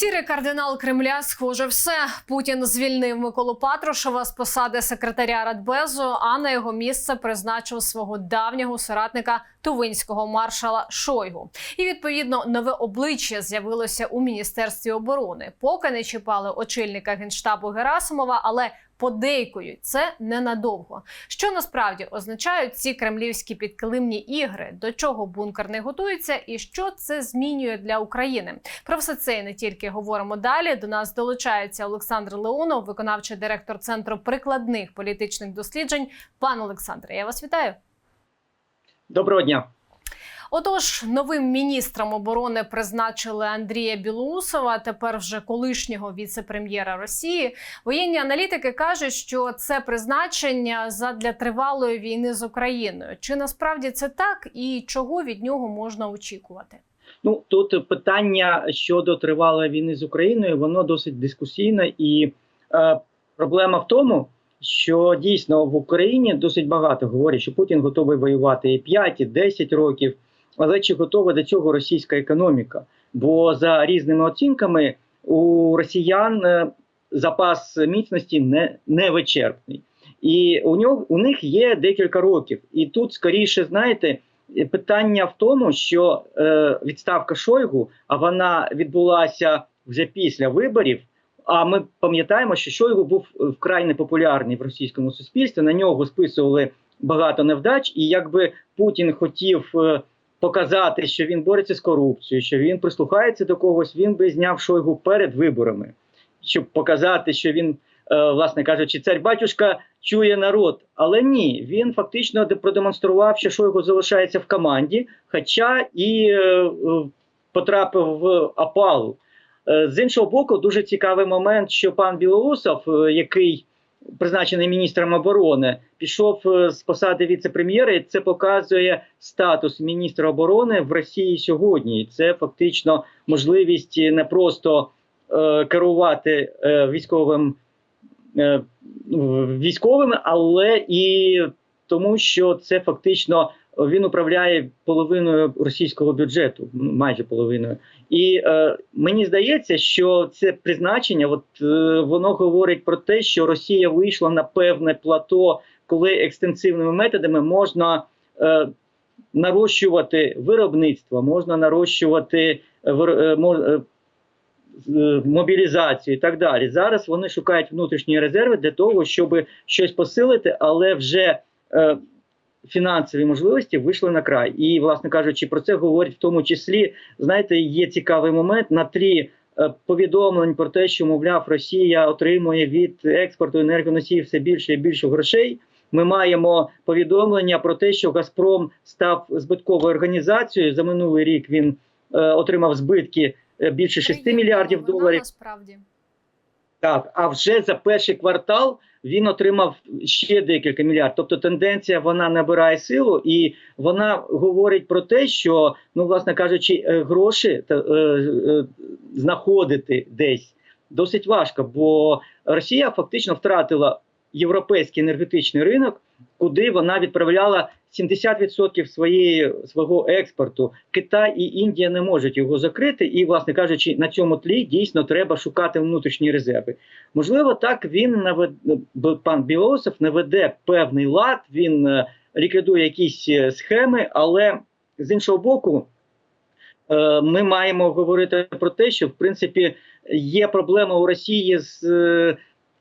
Сірий кардинал Кремля, схоже, все. Путін звільнив Миколу Патрушева з посади секретаря Радбезу, а на його місце призначив свого давнього соратника тувинського маршала Шойгу. І відповідно нове обличчя з'явилося у міністерстві оборони. Поки не чіпали очільника генштабу Герасимова, але подейкують це ненадовго. Що насправді означають ці кремлівські підкилимні ігри, до чого бункер не готується, і що це змінює для України? Про все це і не тільки говоримо далі. До нас долучається Олександр Леонов, виконавчий директор центру прикладних політичних досліджень. Пан Олександре, я вас вітаю. Доброго дня. Отож, новим міністром оборони призначили Андрія Білоусова, тепер вже колишнього віце-прем'єра Росії. Воєнні аналітики кажуть, що це призначення задля тривалої війни з Україною. Чи насправді це так, і чого від нього можна очікувати? Ну тут питання щодо тривалої війни з Україною, воно досить дискусійне, і е, проблема в тому, що дійсно в Україні досить багато говорять, що Путін готовий воювати і 5, і 10 років. Але чи готова до цього російська економіка? Бо за різними оцінками у росіян е, запас міцності не, не вичерпний. І у нього у них є декілька років. І тут скоріше, знаєте, питання в тому, що е, відставка Шойгу, а вона відбулася вже після виборів. А ми пам'ятаємо, що Шойгу був вкрай непопулярний в російському суспільстві. На нього списували багато невдач, і якби Путін хотів. Показати, що він бореться з корупцією, що він прислухається до когось, він би зняв Шойгу перед виборами, щоб показати, що він, е, власне кажучи, цар батюшка чує народ. Але ні, він фактично продемонстрував, що Шойгу залишається в команді, хоча і е, потрапив в опалу. Е, з іншого боку, дуже цікавий момент, що пан Білоусов, який призначений міністром оборони, пішов з посади віце-прем'єра. і Це показує статус міністра оборони в Росії сьогодні. Це фактично можливість не просто е, керувати е, військовим е, військовими, але і тому, що це фактично він управляє половиною російського бюджету, майже половиною. І е, мені здається, що це призначення, от е, воно говорить про те, що Росія вийшла на певне плато, коли екстенсивними методами можна е, нарощувати виробництво, можна нарощувати е, е, е, мобілізацію і так далі. Зараз вони шукають внутрішні резерви для того, щоб щось посилити, але вже е, фінансові можливості вийшли на край. І, власне кажучи, про це говорять в тому числі. Знаєте, є цікавий момент на тлі е, повідомлень про те, що мовляв, Росія отримує від експорту енергоносіїв все більше і більше грошей. Ми маємо повідомлення про те, що Газпром став збитковою організацією. За минулий рік він е, отримав збитки е, більше 6 мільярдів доларів. Насправді так, а вже за перший квартал він отримав ще декілька мільярдів. Тобто тенденція вона набирає силу, і вона говорить про те, що ну, власне кажучи, е, гроші е, е, знаходити десь досить важко, бо Росія фактично втратила європейський енергетичний ринок, куди вона відправляла 70% своєї свого експорту. Китай і Індія не можуть його закрити, і, власне кажучи, на цьому тлі дійсно треба шукати внутрішні резерви. Можливо, так він навед... пан Білосов наведе певний лад, він е, ліквідує якісь е, схеми, але з іншого боку. Е, ми маємо говорити про те, що в принципі є проблема у Росії з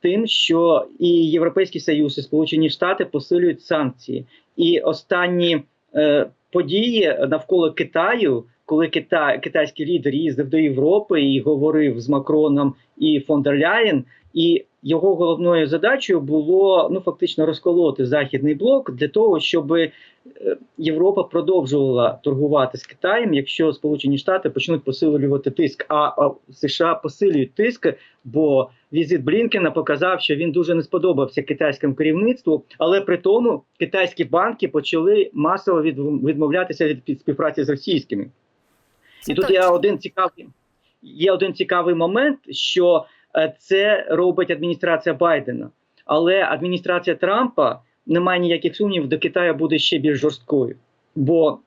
тим, що і Європейський Союз, і Сполучені Штати посилюють санкції, і останні е, події навколо Китаю, коли Китай, китайський лідер їздив до Європи і говорив з Макроном і фон дер Ляєн, і його головною задачею було ну фактично розколоти західний блок для того, щоб е, Європа продовжувала торгувати з Китаєм, якщо Сполучені Штати почнуть посилювати тиск, а США посилюють тиск, бо візит Блінкена показав, що він дуже не сподобався китайському керівництву, але при тому китайські банки почали масово відмовлятися від співпраці з російськими. І тут є один цікавий є один цікавий момент, що це робить адміністрація Байдена, але адміністрація Трампа немає ніяких сумнівів, до Китаю буде ще більш жорсткою. Бо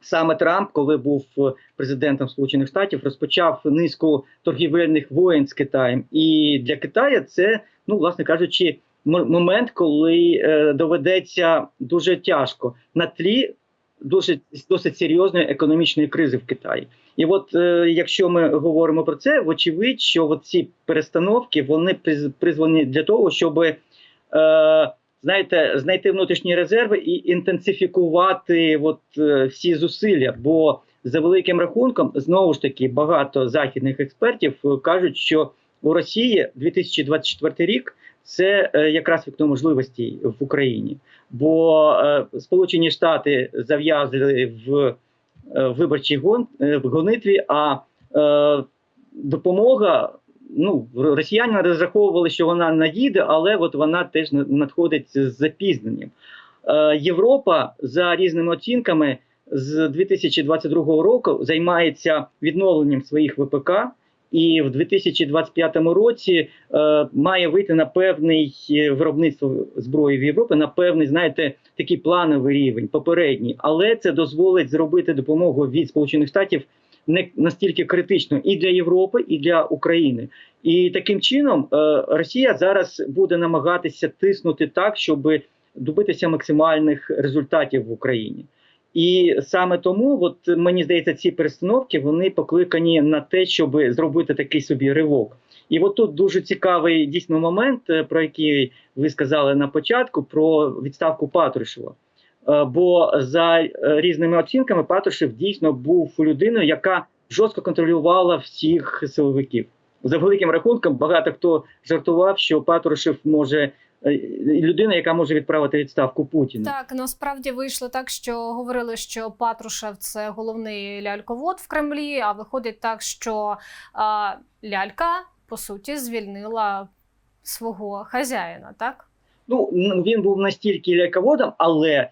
Саме Трамп, коли був е, президентом Сполучених Штатів, розпочав низку торгівельних воєн з Китаєм. І для Китаю це, ну власне кажучи, момент, коли е, доведеться дуже тяжко на тлі дуже досить серйозної економічної кризи в Китаї. І от е, якщо ми говоримо про це, вочевидь, що ці перестановки вони приз- призвані для того, щоб е, знаєте, знайти внутрішні резерви і інтенсифікувати от, е, всі зусилля. Бо за великим рахунком, знову ж таки, багато західних експертів е, кажуть, що у Росії 2024 рік це е, якраз вікно можливостей в Україні. Бо е, Сполучені Штати зав'язали в е, виборчій гон, в гонитві, а допомога. Ну, росіяни розраховували, що вона надійде, але от вона теж надходить з запізненням. Європа за різними оцінками з 2022 року займається відновленням своїх ВПК, і в 2025 році е, має вийти на певний е, виробництво зброї в Європі, на певний, знаєте, такий плановий рівень, попередній, але це дозволить зробити допомогу від Сполучених Штатів не настільки критично і для Європи, і для України. І таким чином е, Росія зараз буде намагатися тиснути так, щоб добитися максимальних результатів в Україні. І саме тому, от мені здається, ці перестановки вони покликані на те, щоб зробити такий собі ривок. І от тут дуже цікавий дійсно момент, е, про який ви сказали на початку, про відставку Патрушева. Е, Бо за е, різними оцінками Патрушев дійсно був людиною, яка жорстко контролювала всіх силовиків. За великим рахунком, багато хто жартував, що Патрушев може людина, яка може відправити відставку Путіна. Так, насправді вийшло так, що говорили, що Патрушев це головний ляльковод в Кремлі. А виходить так, що а, лялька по суті звільнила свого хазяїна, так? Ну він був настільки ляльководом, але е,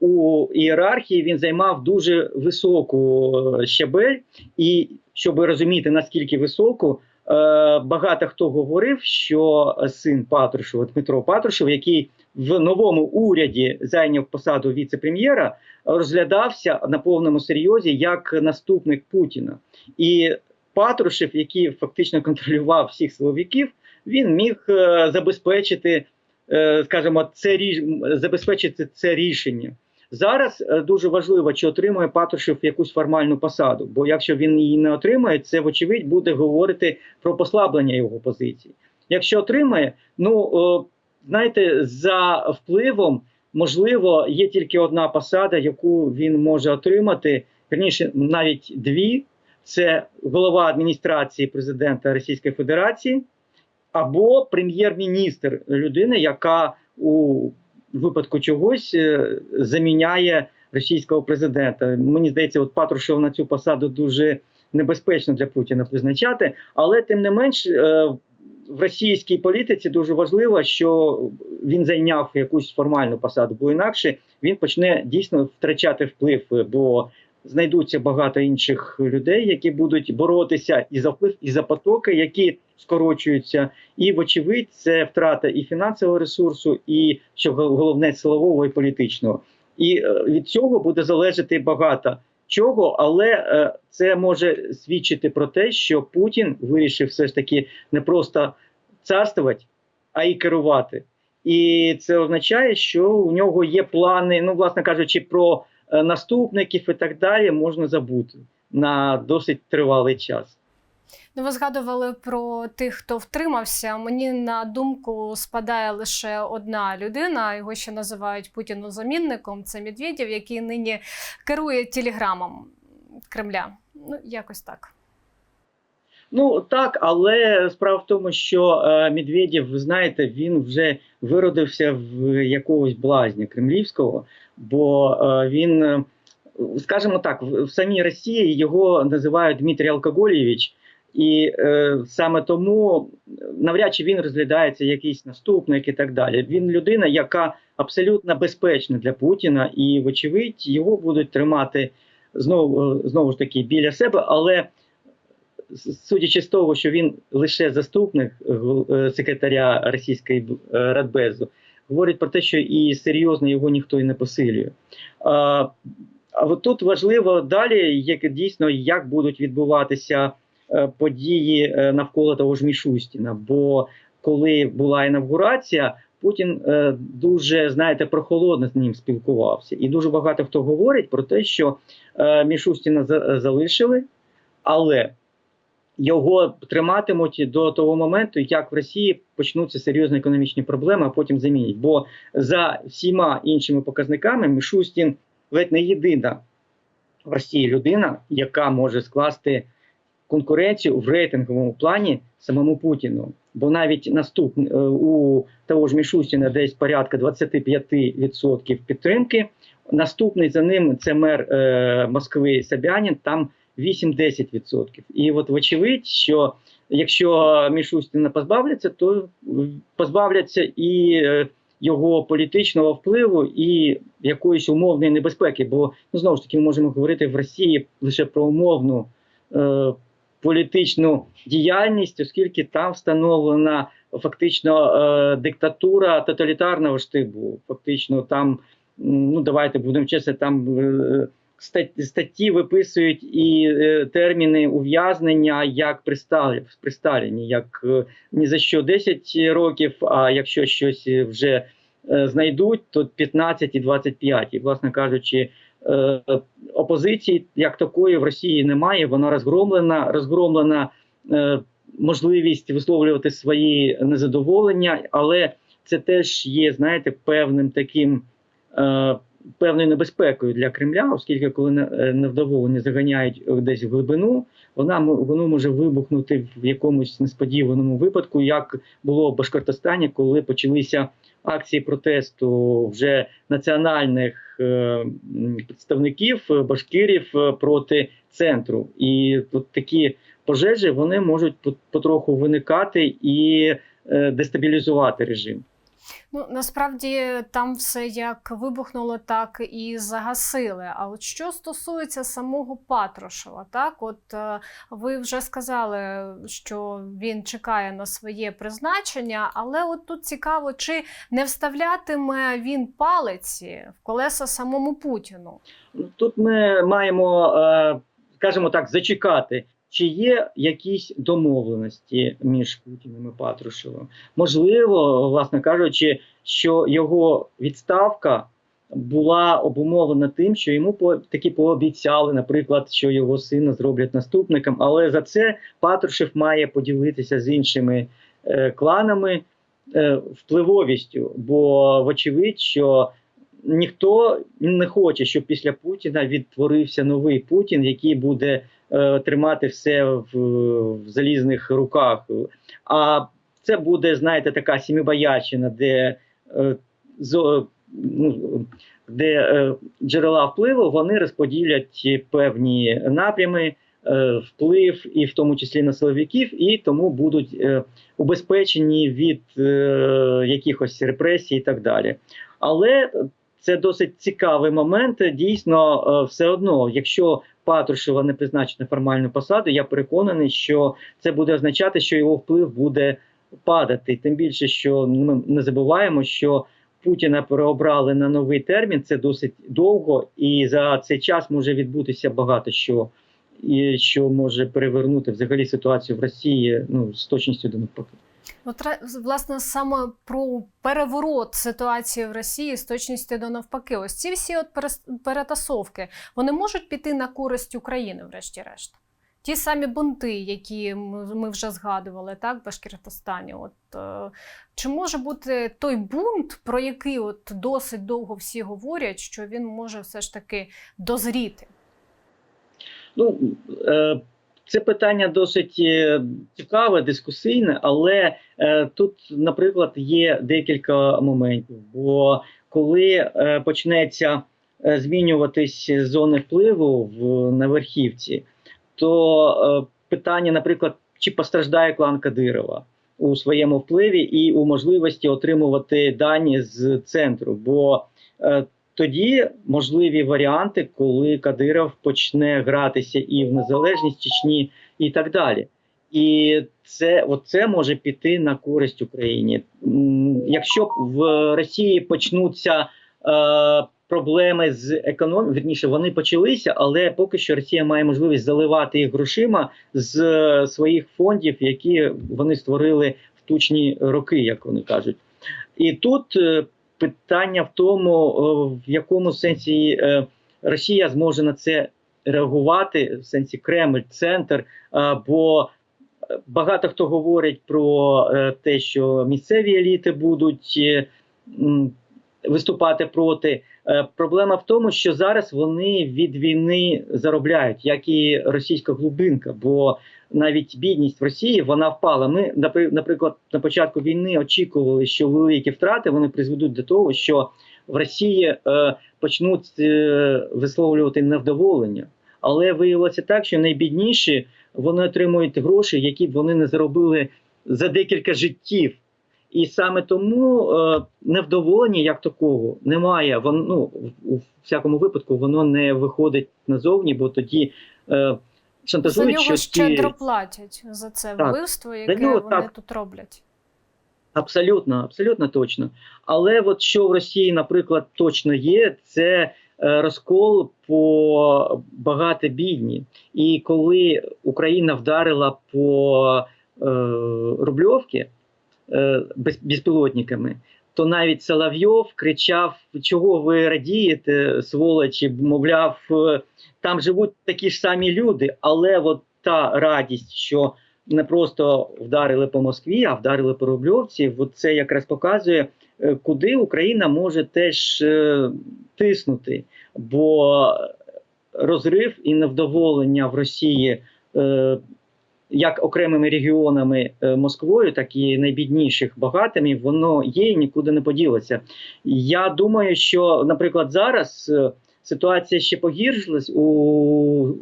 у ієрархії він займав дуже високу е, щабель, і щоб розуміти наскільки високу, е, багато хто говорив, що син Патрушева, Дмитро Патрушев, який в новому уряді зайняв посаду віце-прем'єра, розглядався на повному серйозі як наступник Путіна. І Патрушев, який фактично контролював всіх силовиків, він міг е, забезпечити е, скажімо, це ріш- забезпечити це рішення. Зараз е, дуже важливо, чи отримує Патрушев якусь формальну посаду. Бо якщо він її не отримає, це вочевидь буде говорити про послаблення його позицій. Якщо отримає, ну знаєте, за впливом можливо є тільки одна посада, яку він може отримати. Вірніше, навіть дві. Це голова адміністрації президента Російської Федерації або прем'єр-міністр людина, яка у випадку чогось е, заміняє російського президента. Мені здається, от Патрушев на цю посаду дуже небезпечно для Путіна призначати, але тим не менш. е, В російській політиці дуже важливо, що він зайняв якусь формальну посаду, бо інакше він почне дійсно втрачати вплив, бо знайдуться багато інших людей, які будуть боротися і за вплив, і за потоки, які скорочуються. І, вочевидь, це втрата і фінансового ресурсу, і що головне силового і політичного. І е, від цього буде залежати багато чого, але е, це може свідчити про те, що Путін вирішив все ж таки не просто царствувати, а й керувати. І це означає, що у нього є плани, ну, власне кажучи, про е, наступників і так далі, можна забути на досить тривалий час. Ну, ви згадували про тих, хто втримався. Мені на думку спадає лише одна людина. Його ще називають Путіну замінником. Це Медведєв, який нині керує телеграмом Кремля. Ну, якось так. Ну так, але справа в тому, що е, Медведєв, ви знаєте, він вже виродився в якогось блазня кремлівського, бо е, він, е, скажімо так, в, самій Росії його називають Дмитрій Алкоголєвич, і е, саме тому навряд чи він розглядається якийсь наступник і так далі. Він людина, яка абсолютно безпечна для Путіна, і, вочевидь, його будуть тримати знову, е, знову ж таки біля себе, але судячи з того, що він лише заступник е, секретаря російської е, Радбезу, говорить про те, що і серйозно його ніхто і не посилює. А, А от тут важливо далі, як дійсно як будуть відбуватися е, події е, навколо того ж Мішустіна. Бо коли була інавгурація, Путін е, дуже знаєте прохолодно з ним спілкувався, і дуже багато хто говорить про те, що е, Мішустіна за- залишили, але його триматимуть до того моменту, як в Росії почнуться серйозні економічні проблеми, а потім замінять. Бо за всіма іншими показниками Мішустін ледь не єдина в Росії людина, яка може скласти конкуренцію в рейтинговому плані самому Путіну. Бо навіть наступний е, у того ж Мішустіна десь порядка 25% підтримки. Наступний за ним це мер е, Москви Собянін, там 8-10%. І от вочевидь, що якщо Мішустіна позбавляться, то позбавляться і е, його політичного впливу і якоїсь умовної небезпеки. Бо ну знову ж таки ми можемо говорити в Росії лише про умовну е, політичну діяльність, оскільки там встановлена фактично е, диктатура тоталітарного штибу. Фактично, там ну давайте будемо чесно, там. Е, Статті виписують і е, терміни ув'язнення як при Сталі, при Сталіні, як ні за що 10 років, а якщо щось вже знайдуть, то 15 і 25. І, власне кажучи, опозиції як такої в Росії немає. Вона розгромлена, розгромлена е, можливість висловлювати свої незадоволення, але це теж є, знаєте, певним таким. Е, Певною небезпекою для Кремля, оскільки коли не- е, невдоволення заганяють е, десь в глибину, вона воно може вибухнути в якомусь несподіваному випадку, як було в Башкортостані, коли почалися акції протесту вже національних е, представників е, башкирів е, проти центру. І от такі пожежі вони можуть по- потроху виникати і дестабілізувати режим. Ну насправді там все як вибухнуло, так і загасили. А от що стосується самого Патрушева, так от е, ви вже сказали, що він чекає на своє призначення, але от тут цікаво, чи не вставлятиме він палиці в колеса самому Путіну? Ну, Тут ми маємо, е, скажімо так, зачекати, чи є якісь домовленості між Путіним і Патрушевим. Можливо, власне кажучи, що його відставка була обумовлена тим, що йому таки пообіцяли, наприклад, що його сина зроблять наступником. Але за це Патрушев має поділитися з іншими е, кланами е, впливовістю, бо вочевидь, що ніхто не хоче, щоб після Путіна відтворився новий Путін, який буде тримати все в, в залізних руках. А це буде, знаєте, така сімібаячина, де, е, ну, де е, джерела впливу вони розподілять певні напрями. е, Вплив і в тому числі на силовиків, і тому будуть е, убезпечені від е, якихось репресій і так далі. Але це досить цікавий момент. Дійсно, е, все одно, якщо Патрушева не призначить на формальну посаду, я переконаний, що це буде означати, що його вплив буде падати. Тим більше, що ми не забуваємо, що Путіна переобрали на новий термін. Це досить довго, і за цей час може відбутися багато що, і що може перевернути взагалі ситуацію в Росії ну з точністю до навпаки. От власне саме про переворот ситуації в Росії з точністю до навпаки. Ось ці всі от перетасовки вони можуть піти на користь України, врешті-решт. Ті самі бунти, які ми вже згадували, так, в Башкортостані. От е, чи може бути той бунт, про який от досить довго всі говорять, що він може все ж таки дозріти? Ну е, це питання досить е, цікаве, дискусійне, але е, тут, наприклад, є декілька моментів. Бо коли е, почнеться змінюватись зони впливу в на верхівці, то питання, наприклад, чи постраждає клан Кадирова у своєму впливі і у можливості отримувати дані з центру. Бо тоді можливі варіанти, коли Кадиров почне гратися і в незалежність Чечні, і так далі. І це оце може піти на користь Україні. Якщо в Росії почнуться е, проблеми з економікою. Вірніше, вони почалися, але поки що Росія має можливість заливати їх грошима з е, своїх фондів, які вони створили в тучні роки, як вони кажуть. І тут е, питання в тому, е, в якому сенсі е, Росія зможе на це реагувати, в сенсі Кремль, центр. е, Бо багато хто говорить про е, те, що місцеві еліти будуть е, виступати проти. Е, Проблема в тому, що зараз вони від війни заробляють, як і російська глибинка, бо навіть бідність в Росії вона впала. Ми, напри- наприклад, на початку війни очікували, що великі втрати вони призведуть до того, що в Росії е, почнуть е, висловлювати невдоволення. Але виявилося так, що найбідніші вони отримують гроші, які б вони не заробили за декілька життів. І саме тому е, невдоволення як такого немає. Воно ну, в- у всякому випадку воно не виходить назовні, бо тоді е, За шантажують, нього що щедро ті... платять за це Так. вбивство, яке нього вони так. тут роблять. Абсолютно, абсолютно точно. Але от що в Росії, наприклад, точно є, це е, розкол по багато бідні. І коли Україна вдарила по е, Рубльовці без, безпілотниками, то навіть Соловйов кричав: чого ви радієте, сволочі, мовляв, е, там живуть такі ж самі люди, але от та радість, що не просто вдарили по Москві, а вдарили по Рубльовці. От це якраз показує, е, куди Україна може теж е, тиснути. Бо розрив і невдоволення в Росії. Е, як окремими регіонами е, Москвою, так і найбідніших багатими, воно є і нікуди не поділося. Я думаю, що, наприклад, зараз е, ситуація ще погіршилась у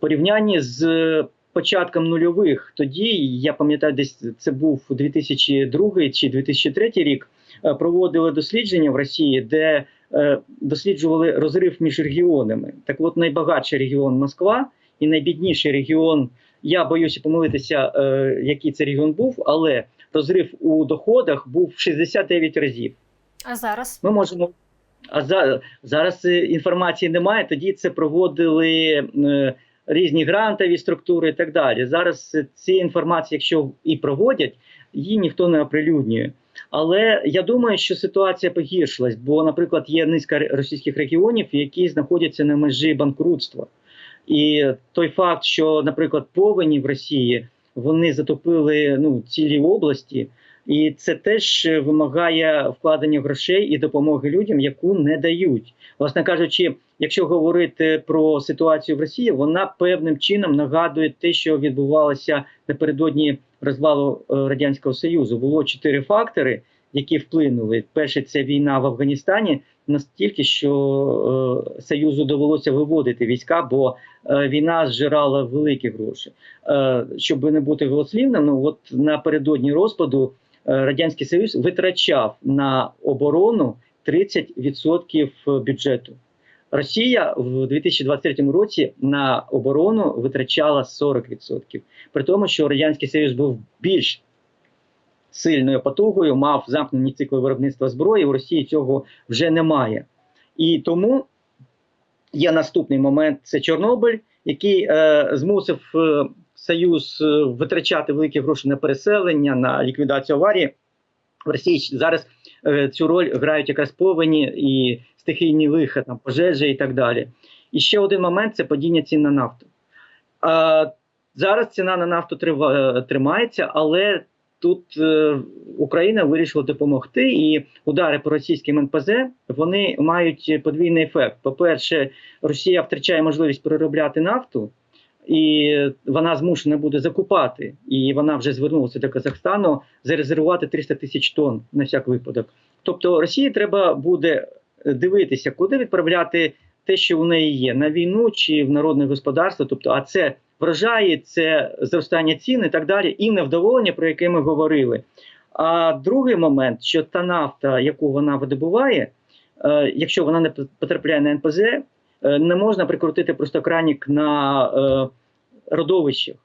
порівнянні з початком нульових. Тоді я пам'ятаю, десь це був 2002 чи 2003 рік. е, Проводили дослідження в Росії, де е, досліджували розрив між регіонами. Так, от найбагатший регіон Москва і найбідніший регіон. Я боюся помилитися, е, який це регіон був, але розрив у доходах був 69 разів. А зараз Ми можемо. А за, зараз е, інформації немає. Тоді це проводили е, різні грантові структури і так далі. Зараз ці інформації, якщо і проводять, її ніхто не оприлюднює. Але я думаю, що ситуація погіршилась, бо, наприклад, є низка російських регіонів, які знаходяться на межі банкрутства. І той факт, що, наприклад, повені в Росії вони затопили ну, цілі області, і це теж вимагає вкладення грошей і допомоги людям, яку не дають. Власне кажучи, якщо говорити про ситуацію в Росії, вона певним чином нагадує те, що відбувалося напередодні розвалу е, радянського союзу. Було чотири фактори, які вплинули. Перше це війна в Афганістані, настільки, що е, Союзу довелося виводити війська, бо е, війна зжирала великі гроші. Е, щоб не бути голослівним, ну от напередодні розпаду е, радянський союз витрачав на оборону 30% бюджету. Росія в 2023 році на оборону витрачала 40%. При тому, що радянський союз був більш сильною потугою, мав замкнені цикли виробництва зброї. У Росії цього вже немає. І тому є наступний момент: це Чорнобиль, який е, змусив е, Союз е, витрачати великі гроші на переселення, на ліквідацію аварії. В Росії зараз е, цю роль грають якраз повені і стихійні лиха, там пожежі і так далі. І ще один момент це падіння цін на нафту. А, зараз ціна на нафту трива- е, тримається, але тут е, Україна вирішила допомогти, і удари по російським НПЗ вони мають подвійний ефект. По-перше, Росія втрачає можливість переробляти нафту, і вона змушена буде закупати. І вона вже звернулася до Казахстану зарезервувати 300 тисяч тонн на всяк випадок. Тобто Росії треба буде дивитися, куди відправляти те, що у неї є, на війну чи в народне господарство. Тобто, а це врожаї, це зростання цін і так далі, і невдоволення, про яке ми говорили. А другий момент, що та нафта, яку вона видобуває, е, якщо вона не потрапляє на НПЗ, е, не можна прикрутити просто кранік на е, родовищах.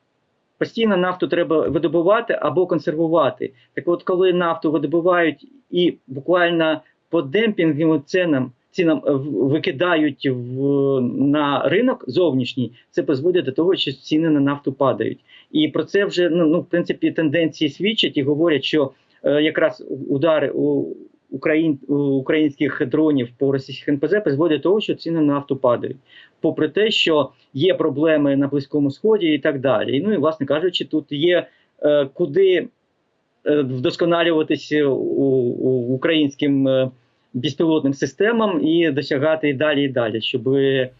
Постійно нафту треба видобувати або консервувати. Так от, коли нафту видобувають і буквально по демпінговим цінам цінам е, викидають в, на ринок зовнішній, це призводить до того, що ціни на нафту падають. І про це вже ну, ну в принципі тенденції свідчать і говорять, що е, якраз удари у Україн, українських дронів по російських НПЗ призводять до того, що ціни на нафту падають, попри те, що є проблеми на Близькому Сході і так далі. Ну і власне кажучи, тут є е, куди е, вдосконалюватися українським е, безпілотним системам і досягати і далі, і далі, щоб е,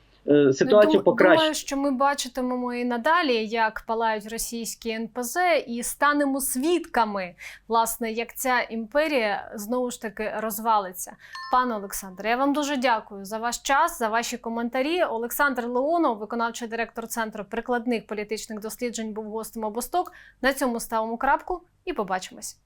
ситуацію Дум- покращити. Думаю, що ми бачитимемо і надалі, як палають російські НПЗ, і станемо свідками, власне, як ця імперія знову ж таки розвалиться. Пане Олександре, я вам дуже дякую за ваш час, за ваші коментарі. Олександр Леонов, виконавчий директор центру прикладних політичних досліджень, був гостем обосток. На цьому ставимо крапку і побачимось.